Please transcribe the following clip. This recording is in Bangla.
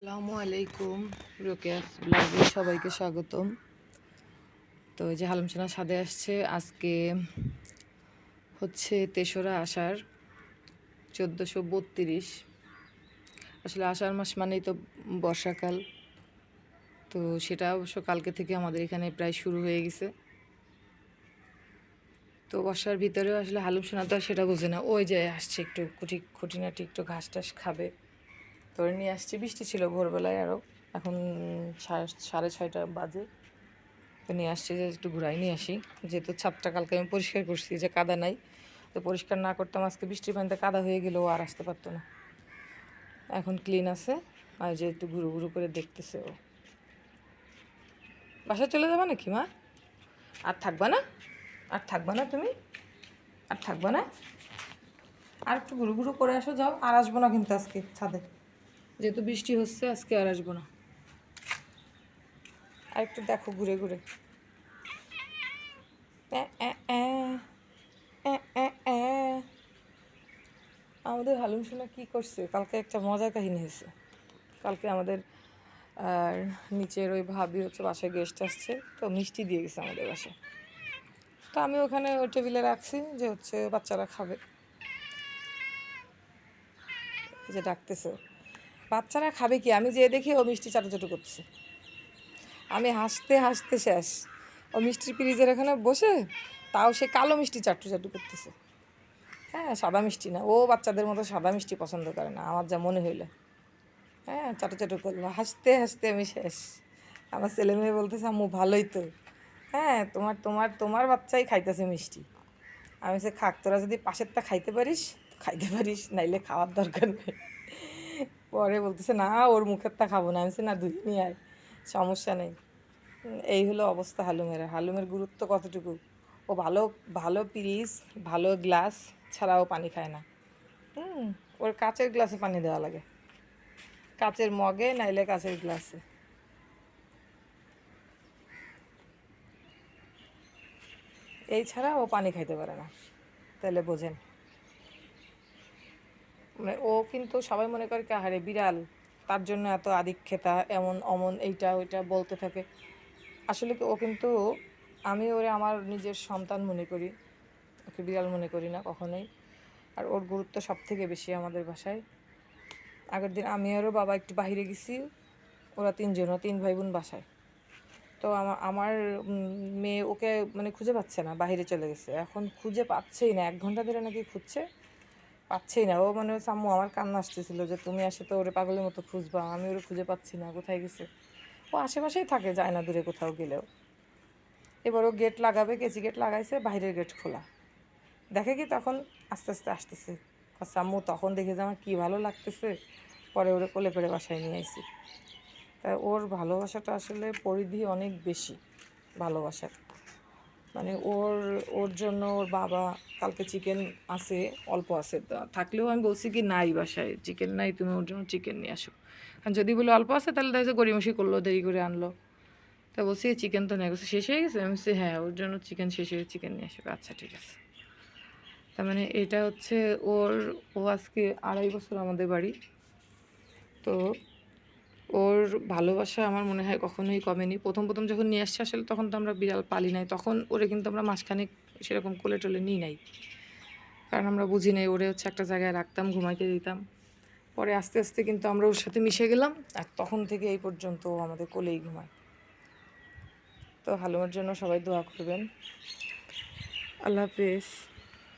আসসালামু আলাইকুম। রোকেয়াস ব্লগে সবাইকে স্বাগতম। তো যে হালমসোনা সাদে আসছে। আজকে হচ্ছে তেসরা আষাঢ়, চোদ্দোশো বত্রিশ। আসলে আষাঢ় মাস মানেই তো বর্ষাকাল। তো সেটা অবশ্য কালকে থেকে আমাদের এখানে প্রায় শুরু হয়ে গেছে। তো বর্ষার ভিতরেও আসলে হালুম সোনা তো আর সেটা বোঝে না। ওই যে আসছে একটু খুঁটি খুঁটিনাটি একটু ঘাস টাস খাবে। ধরে নিয়ে আসছি। বৃষ্টি ছিল ভোরবেলায় আরও এখন সাড়ে ছয়টা বাজে। তো নিয়ে আসছি যে একটু ঘুরাই নিয়ে আসি। যেহেতু ছাদটা কালকে আমি পরিষ্কার করছি যে কাদা নাই। তো পরিষ্কার না করতাম আজকে বৃষ্টির পানিতে কাদা হয়ে গেলেও আর আসতে পারতো না। এখন ক্লিন আছে। আর যে একটু ঘুরু ঘুরু করে দেখতেছে ও। বাসায় চলে যাবা নাকি মা? আর থাকবা না? আর থাকবা না তুমি? আর থাকবা না? আর একটু ঘুরু ঘুরু করে আসো, যাও। আর আসব না কিন্তু আজকে ছাদে। যেহেতু বৃষ্টি হচ্ছে, আজকে আর আসব না। আর একটু দেখো ঘুরে ঘুরে। আমাদের হালুম সোনা কী করছে? কালকে একটা মজার কাহিনী হয়েছে। কালকে আমাদের, আর নিচের ওই ভাবি হচ্ছে বাসায় গেস্ট আসছে, তো মিষ্টি দিয়ে গেছে আমাদের বাসায়। তো আমি ওখানে ওই টেবিলে রাখছি যে হচ্ছে বাচ্চারা খাবে। যে ডাকতেছে। বাচ্চারা খাবে কি? আমি যেয়ে দেখি ও মিষ্টি চাটু করছে। আমি হাসতে হাসতে শেষ। ও মিষ্টির ফ্রিজের এখানে বসে, তাও সে কালো মিষ্টি চাটু চাটু করতেছে। হ্যাঁ সাদা মিষ্টি না। ও বাচ্চাদের মতো সাদা মিষ্টি পছন্দ করে না, আমার যা মনে হইল। হ্যাঁ চাটু চাটু করল। হাসতে হাসতে আমি শেষ। আমার ছেলে মেয়ে বলতেছে, আম্মু, ভালোই তো। হ্যাঁ তোমার তোমার তোমার বাচ্চাই খাইতেছে মিষ্টি। আমি সে খাক, তোরা যদি পাশেরটা খাইতে পারিস খাইতে পারিস, নাইলে খাওয়ার দরকার নেই। পরে বলতেছে, না, ওর মুখের মুখেরটা খাব না। আমি না দুই নিয়ে আয়, সমস্যা নেই। এই হলো অবস্থা হালুমের। হালুমের গুরুত্ব কতটুকু? ও ভালো ভালো পিরিস, ভালো গ্লাস ছাড়াও পানি খায় না। হুম, ওর কাচের গ্লাসে পানি দেওয়া লাগে। কাচের মগে নাইলে কাচের গ্লাসে। এই ছাড়া ও পানি খাইতে পারে না। তাহলে বোঝেন। মানে ও কিন্তু সবাই মনে করে কি, আহারে বিড়াল, তার জন্য এত আদিক্ষেতা, এমন অমন, এইটা ওইটা বলতে থাকে। আসলে কি, ও কিন্তু, আমি ওরে আমার নিজের সন্তান মনে করি, ওকে বিড়াল মনে করি না কখনোই। আর ওর গুরুত্ব সব থেকে বেশি আমাদের বাসায়। আগের দিন আমি আরও বাবা একটু বাইরে গেছি, ওরা তিনজন তিন ভাই বোন বাসায়। তো আমার আমার মেয়ে ওকে মানে খুঁজে পাচ্ছে না বাইরে চলে গেছে। এখন খুঁজে পাচ্ছেই না, এক ঘণ্টা ধরে নাকি খুঁজছে। পাচ্ছেই না। ও মনে হচ্ছে, আম্মু, আমার কান্না আসতেছিল যে তুমি আসে তো ওরে পাগলের মতো খুঁজবা, আমি ওরে খুঁজে পাচ্ছি না, কোথায় গেছে? ও আশেপাশেই থাকে, যায় না দূরে কোথাও গেলেও। এবার ও গেট লাগাবে কেচি গেট লাগাইছে, বাইরের গেট খোলা। দেখে কি তখন আস্তে আস্তে আসতেছে। আম্মু, তখন দেখে যে আমার কী ভালো লাগতেছে। পরে ওরে কোলে করে বাসায় নিয়ে আইছি। তাই ওর ভালোবাসাটা আসলে পরিধি অনেক বেশি, ভালোবাসার। মানে ওর ওর জন্য ওর বাবা কালকে চিকেন আছে, অল্প আছে। থাকলেও আমি বলছি কি, নাই বাসায় চিকেন নাই, তুমি ওর জন্য চিকেন নিয়ে আসো। কারণ যদি বলে অল্প আছে, তাহলে দেখা যায় গড়িমসি করল, দেরি করে আনলো। তা বলছি চিকেন তো নেই। শেষ হয়ে গেছে? আমি বলছি হ্যাঁ ওর জন্য চিকেন শেষ হয়ে চিকেন নিয়ে আসবে আচ্ছা ঠিক আছে। তার মানে এটা হচ্ছে ওর, ও আজকে আড়াই বছর আমাদের বাড়ি। তো ওর ভালোবাসা আমার মনে হয় কখনোই কমেনি। প্রথম প্রথম যখন নিয়ে আসছে আসলে তখন তো আমরা বিড়াল পালি নাই। তখন ওরে কিন্তু আমরা মাসখানেক সেরকম কোলে টোলে নিই নাই। কারণ আমরা বুঝি নাই ওরে হচ্ছে একটা জায়গায় রাখতাম, ঘুমাইতে দিতাম। পরে আস্তে আস্তে কিন্তু আমরা ওর সাথে মিশে গেলাম আর তখন থেকে এই পর্যন্ত আমাদের কোলেই ঘুমায়। তো হালুমের জন্য সবাই দোয়া করবেন। আল্লাহ হাফেজ।